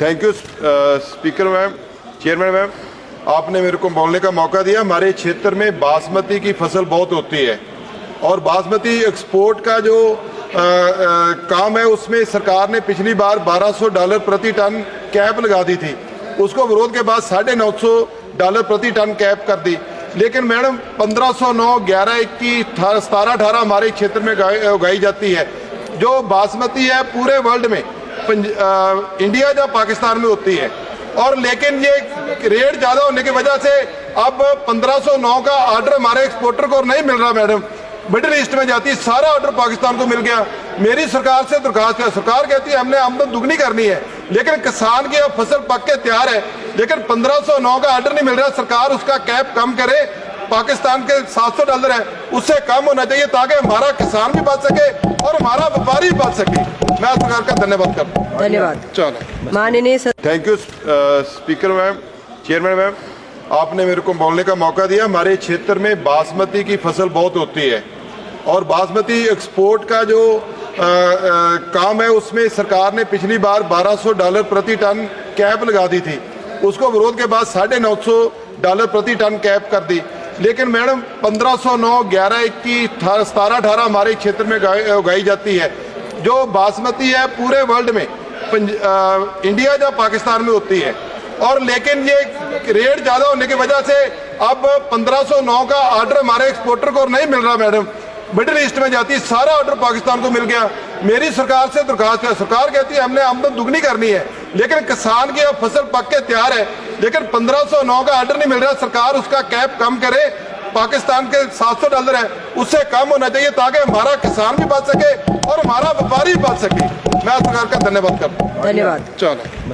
Thank you speaker ma'am chairman ma'am آپ نے میرے کو بولنے کا موقع دیا ہمارے چھیتر میں باسمتی کی فصل بہت ہوتی ہے اور باسمتی ایکسپورٹ کا جو کام ہے اس میں سرکار نے پچھلی بار بارہ سو ڈالر پرتی ٹن کیپ لگا دی تھی اس کو ورود کے بعد ساڑھے نو سو ڈالر پرتی ٹن کیپ کر دی لیکن میڈم پندرہ سو نو گیارہ اکیس ستارہ اٹھارہ ہمارے چھیتر میں اگائی جاتی ہے جو باسمتی ہے پورے ورلڈ میں انڈیا یا پاکستان میں ہوتی ہے۔ اور لیکن یہ ریٹ زیادہ ہونے کی وجہ سے اب پندرہ سو نو کا آرڈر ہمارے ایکسپورٹر کو نہیں مل رہا میڈم۔ مڈل ایسٹ میں جاتی، سارا آرڈر پاکستان کو مل گیا۔ میری سرکار سے درخواست ہے، سرکار کہتی ہے، ہم نے آمدن دگنی کرنی ہے۔ لیکن کسان کی اب فصل پک کے تیار ہے۔ لیکن پندرہ سو نو کا آرڈر نہیں مل رہا، سرکار اس کا کیپ کم کرے۔ پاکستان کے سات سو ڈالر ہے اس سے کم ہونا چاہیے تاکہ ہمارا کسان بھی بچ سکے اور ہمارا وپاری بھی بچ سکے۔ میں سرکار کا دھنیہ واد کرتا ہوں۔ چلو۔ Thank you speaker ma'am chairman ma'am آپ نے میرے کو بولنے کا موقع دیا۔ ہمارے چھیتر میں باسمتی کی فصل بہت ہوتی ہے۔ اور باسمتی ایکسپورٹ کا جو کام ہے اس میں سرکار نے پچھلی بار بارہ سو ڈالر پرتی ٹن کیپ لگا دی تھی۔ اس کو ورود کے بعد ساڑھے نو سو ڈالر پرتی ٹن کیپ کر دی۔ لیکن میڈم، پندرہ سو نو، گیارہ اکیس ستارہ اٹھارہ ہمارے چھیتر میں اگائی جاتی ہے۔ جو باسمتی ہے پورے ورلڈ میں انڈیا یا پاکستان میں ہوتی ہے۔ اور لیکن یہ ریٹ زیادہ ہونے کی وجہ سے اب پندرہ سو نو کا آرڈر ہمارے ایکسپورٹر کو نہیں مل رہا میڈم۔ مڈل ایسٹ میں جاتی، سارا آرڈر پاکستان کو مل گیا۔ میری سرکار سے درخواست ہے، سرکار کہتی ہے ہم نے آمدن دگنی کرنی ہے۔ لیکن کسان کی فصل پک کے تیار ہے۔ لیکن پندرہ سو نو کا آرڈر نہیں مل رہا سرکار اس کا کیپ کم کرے۔ پاکستان کے سات سو ڈالر ہے اس سے کم ہونا چاہیے تاکہ ہمارا کسان بھی بچ سکے اور ہمارا وپاری بھی بچ سکے۔ میں سرکار کا دھنیہ واد کرتا ہوں۔ دھنیہ واد۔ چلو۔